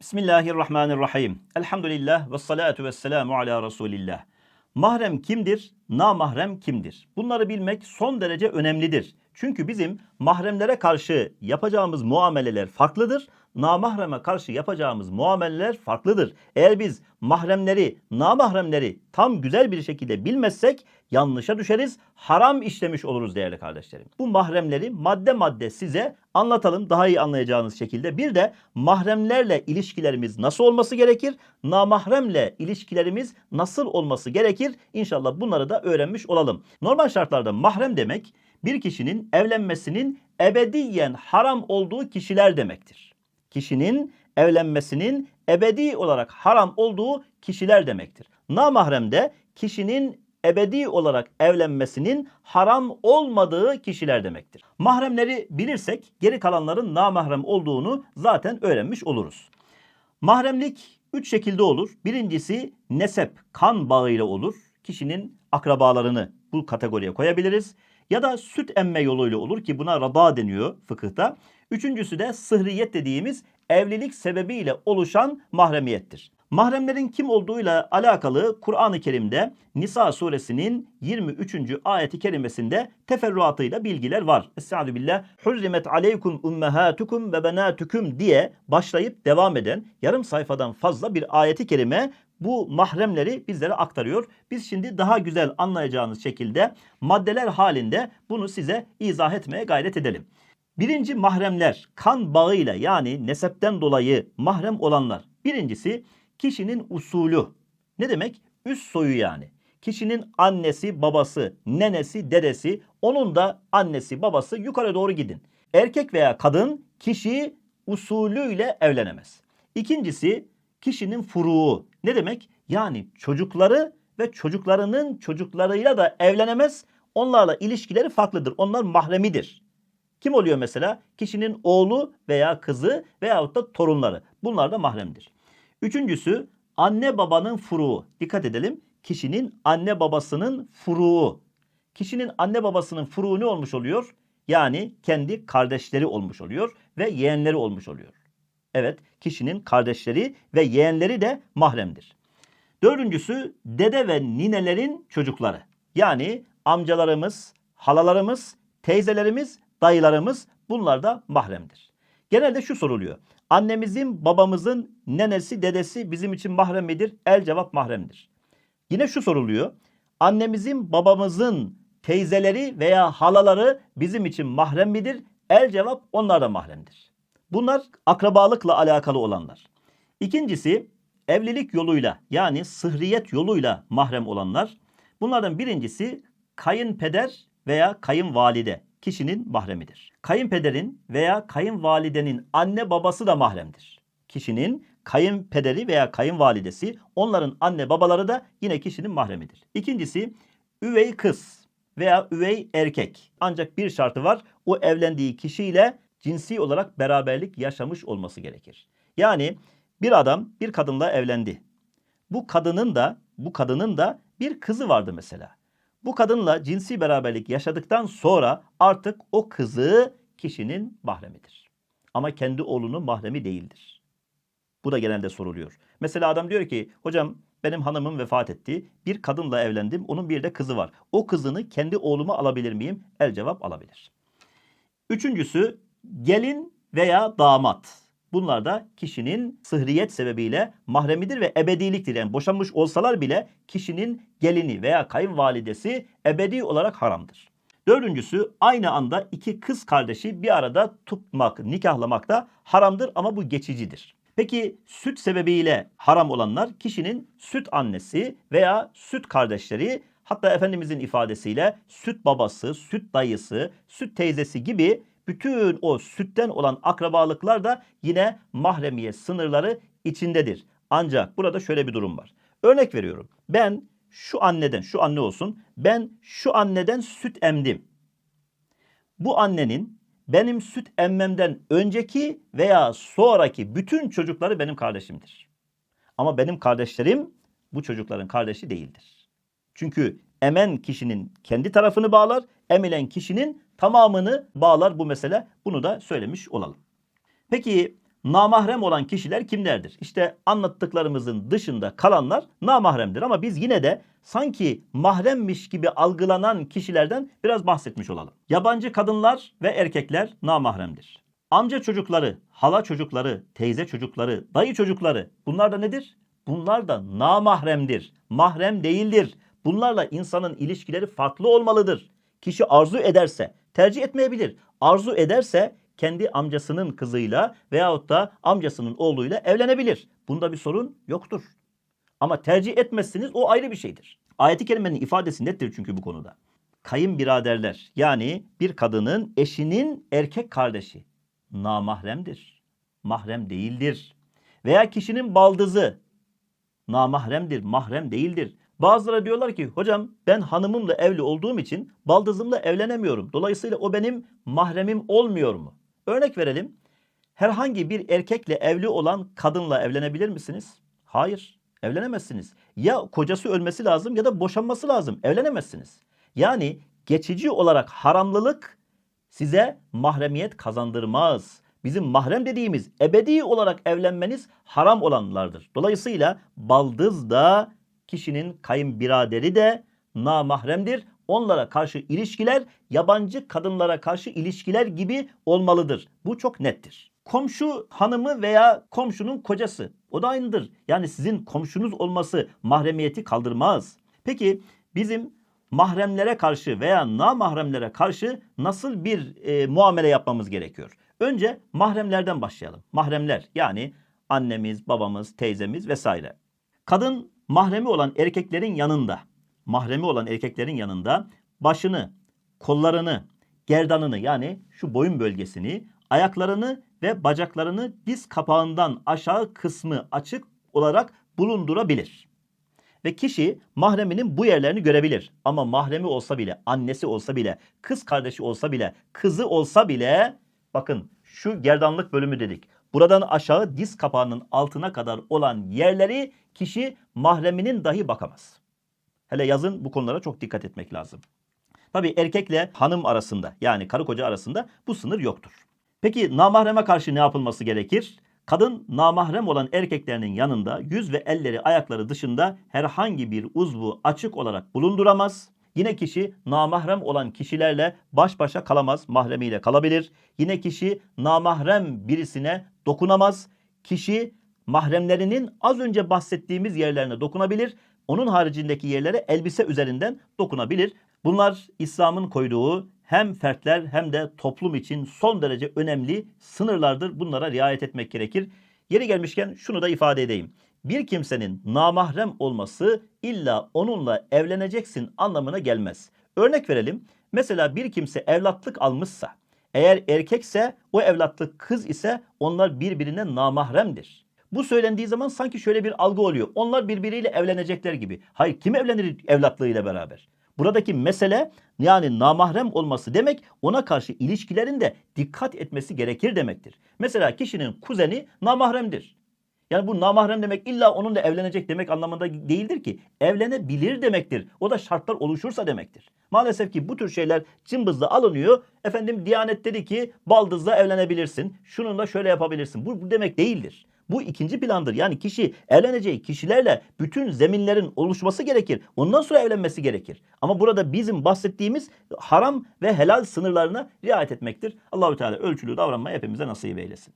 Bismillahirrahmanirrahim. Elhamdülillah ve salatu ve selamu ala Resulillah. Mahrem kimdir? Namahrem kimdir? Bunları bilmek son derece önemlidir. Çünkü bizim mahremlere karşı yapacağımız muameleler farklıdır. Namahreme karşı yapacağımız muameleler farklıdır. Eğer biz mahremleri, namahremleri tam güzel bir şekilde bilmezsek yanlışa düşeriz, haram işlemiş oluruz değerli kardeşlerim. Bu mahremleri madde madde size anlatalım daha iyi anlayacağınız şekilde. Bir de mahremlerle ilişkilerimiz nasıl olması gerekir? Namahremle ilişkilerimiz nasıl olması gerekir? İnşallah bunları da öğrenmiş olalım. Normal şartlarda mahrem demek bir kişinin evlenmesinin ebediyen haram olduğu kişiler demektir. Kişinin evlenmesinin ebedi olarak haram olduğu kişiler demektir. Namahrem de kişinin ebedi olarak evlenmesinin haram olmadığı kişiler demektir. Mahremleri bilirsek geri kalanların namahrem olduğunu zaten öğrenmiş oluruz. Mahremlik üç şekilde olur. Birincisi nesep, kan bağıyla olur. Kişinin akrabalarını bu kategoriye koyabiliriz. Ya da süt emme yoluyla olur ki buna rada deniyor fıkıhta. Üçüncüsü de sıhriyet dediğimiz evlilik sebebiyle oluşan mahremiyettir. Mahremlerin kim olduğuyla alakalı Kur'an-ı Kerim'de Nisa suresinin 23. ayeti kerimesinde teferruatıyla bilgiler var. Estaizu billah. Hurrimet aleykum ummahatukum ve benatukum diye başlayıp devam eden yarım sayfadan fazla bir ayeti kerime bu mahremleri bizlere aktarıyor. Biz şimdi daha güzel anlayacağınız şekilde maddeler halinde bunu size izah etmeye gayret edelim. Birinci mahremler kan bağıyla yani nesepten dolayı mahrem olanlar. Birincisi kişinin usulü. Ne demek? Üst soyu yani. Kişinin annesi, babası, nenesi, dedesi, onun da annesi, babası yukarı doğru gidin. Erkek veya kadın kişi usulüyle evlenemez. İkincisi kişinin furuğu. Ne demek? Yani çocukları ve çocuklarının çocuklarıyla da evlenemez. Onlarla ilişkileri farklıdır. Onlar mahremidir. Kim oluyor mesela? Kişinin oğlu veya kızı veyahut da torunları. Bunlar da mahremdir. Üçüncüsü anne babanın furuğu. Dikkat edelim. Kişinin anne babasının furuğu. Kişinin anne babasının furuğu ne olmuş oluyor? Yani kendi kardeşleri olmuş oluyor ve yeğenleri olmuş oluyor. Evet, kişinin kardeşleri ve yeğenleri de mahremdir. Dördüncüsü dede ve ninelerin çocukları. Yani amcalarımız, halalarımız, teyzelerimiz, dayılarımız bunlar da mahremdir. Genelde şu soruluyor. Annemizin, babamızın, nenesi, dedesi bizim için mahrem midir? El cevap mahremdir. Yine şu soruluyor. Annemizin, babamızın teyzeleri veya halaları bizim için mahrem midir? El cevap onlar da mahremdir. Bunlar akrabalıkla alakalı olanlar. İkincisi evlilik yoluyla yani sıhriyet yoluyla mahrem olanlar. Bunlardan birincisi kayınpeder veya kayınvalide kişinin mahremidir. Kayınpederin veya kayınvalidenin anne babası da mahremdir. Kişinin kayınpederi veya kayınvalidesi onların anne babaları da yine kişinin mahremidir. İkincisi üvey kız veya üvey erkek. Ancak bir şartı var. O evlendiği kişiyle cinsi olarak beraberlik yaşamış olması gerekir. Yani bir adam bir kadınla evlendi. Bu kadının da bu kadının da bir kızı vardı mesela. Bu kadınla cinsi beraberlik yaşadıktan sonra artık o kızı kişinin mahremidir. Ama kendi oğlunun mahremi değildir. Bu da genelde soruluyor. Mesela adam diyor ki hocam benim hanımım vefat etti. Bir kadınla evlendim. Onun bir de kızı var. O kızını kendi oğluma alabilir miyim? El cevap alabilir. Üçüncüsü gelin veya damat. Bunlar da kişinin sıhriyet sebebiyle mahremidir ve ebediliktir. Yani boşanmış olsalar bile kişinin gelini veya kayınvalidesi ebedi olarak haramdır. Dördüncüsü aynı anda iki kız kardeşi bir arada tutmak, nikahlamak da haramdır ama bu geçicidir. Peki süt sebebiyle haram olanlar kişinin süt annesi veya süt kardeşleri hatta Efendimizin ifadesiyle süt babası, süt dayısı, süt teyzesi gibi bütün o sütten olan akrabalıklar da yine mahremiyet sınırları içindedir. Ancak burada şöyle bir durum var. Örnek veriyorum. Ben şu anneden, şu anne olsun. Ben şu anneden süt emdim. Bu annenin benim süt emmemden önceki veya sonraki bütün çocukları benim kardeşimdir. Ama benim kardeşlerim bu çocukların kardeşi değildir. Çünkü emen kişinin kendi tarafını bağlar, emilen kişinin tamamını bağlar bu mesele. Bunu da söylemiş olalım. Peki namahrem olan kişiler kimlerdir? İşte anlattıklarımızın dışında kalanlar namahremdir ama biz yine de sanki mahremmiş gibi algılanan kişilerden biraz bahsetmiş olalım. Yabancı kadınlar ve erkekler namahremdir. Amca çocukları, hala çocukları, teyze çocukları, dayı çocukları bunlar da nedir? Bunlar da namahremdir. Mahrem değildir. Bunlarla insanın ilişkileri farklı olmalıdır. Kişi arzu ederse tercih etmeyebilir. Arzu ederse kendi amcasının kızıyla veyahut da amcasının oğluyla evlenebilir. Bunda bir sorun yoktur. Ama tercih etmezsiniz o ayrı bir şeydir. Ayet-i kerimenin ifadesi nettir çünkü bu konuda. Kayınbiraderler yani bir kadının eşinin erkek kardeşi namahremdir. Mahrem değildir. Veya kişinin baldızı namahremdir, mahrem değildir. Bazıları diyorlar ki hocam ben hanımımla evli olduğum için baldızımla evlenemiyorum. Dolayısıyla o benim mahremim olmuyor mu? Örnek verelim. Herhangi bir erkekle evli olan kadınla evlenebilir misiniz? Hayır, evlenemezsiniz. Ya kocası ölmesi lazım ya da boşanması lazım. Evlenemezsiniz. Yani geçici olarak haramlılık size mahremiyet kazandırmaz. Bizim mahrem dediğimiz ebedi olarak evlenmeniz haram olanlardır. Dolayısıyla baldız da kişinin kayınbiraderi de namahremdir. Onlara karşı ilişkiler yabancı kadınlara karşı ilişkiler gibi olmalıdır. Bu çok nettir. Komşu hanımı veya komşunun kocası o da aynıdır. Yani sizin komşunuz olması mahremiyeti kaldırmaz. Peki bizim mahremlere karşı veya namahremlere karşı nasıl bir e, muamele yapmamız gerekiyor? Önce mahremlerden başlayalım. Mahremler yani annemiz, babamız, teyzemiz vesaire. Kadın mahremi olan erkeklerin yanında, mahremi olan erkeklerin yanında başını, kollarını, gerdanını yani şu boyun bölgesini, ayaklarını ve bacaklarını diz kapağından aşağı kısmı açık olarak bulundurabilir. Ve kişi mahreminin bu yerlerini görebilir. Ama mahremi olsa bile, annesi olsa bile, kız kardeşi olsa bile, kızı olsa bile bakın şu gerdanlık bölümü dedik. Buradan aşağı diz kapağının altına kadar olan yerleri kişi mahreminin dahi bakamaz. Hele yazın bu konulara çok dikkat etmek lazım. Tabi erkekle hanım arasında yani karı koca arasında bu sınır yoktur. Peki namahreme karşı ne yapılması gerekir? Kadın namahrem olan erkeklerinin yanında yüz ve elleri ayakları dışında herhangi bir uzvu açık olarak bulunduramaz. Yine kişi namahrem olan kişilerle baş başa kalamaz, mahremiyle kalabilir. Yine kişi namahrem birisine dokunamaz. Kişi mahremlerinin az önce bahsettiğimiz yerlerine dokunabilir. Onun haricindeki yerlere elbise üzerinden dokunabilir. Bunlar İslam'ın koyduğu hem fertler hem de toplum için son derece önemli sınırlardır. Bunlara riayet etmek gerekir. Yeri gelmişken şunu da ifade edeyim. Bir kimsenin namahrem olması illa onunla evleneceksin anlamına gelmez. Örnek verelim. Mesela bir kimse evlatlık almışsa, eğer erkekse o evlatlık kız ise onlar birbirine namahremdir. Bu söylendiği zaman sanki şöyle bir algı oluyor. Onlar birbiriyle evlenecekler gibi. Hayır kim evlenir evlatlığıyla beraber? Buradaki mesele yani namahrem olması demek ona karşı ilişkilerinde dikkat etmesi gerekir demektir. Mesela kişinin kuzeni namahremdir. Yani bu namahrem demek illa onunla evlenecek demek anlamında değildir ki. Evlenebilir demektir. O da şartlar oluşursa demektir. Maalesef ki bu tür şeyler cımbızla alınıyor. Efendim Diyanet dedi ki baldızla evlenebilirsin. Şununla şöyle yapabilirsin. Bu, bu demek değildir. Bu ikinci plandır. Yani kişi evleneceği kişilerle bütün zeminlerin oluşması gerekir. Ondan sonra evlenmesi gerekir. Ama burada bizim bahsettiğimiz haram ve helal sınırlarına riayet etmektir. Allahü Teala ölçülü davranmayı hepimize nasip eylesin.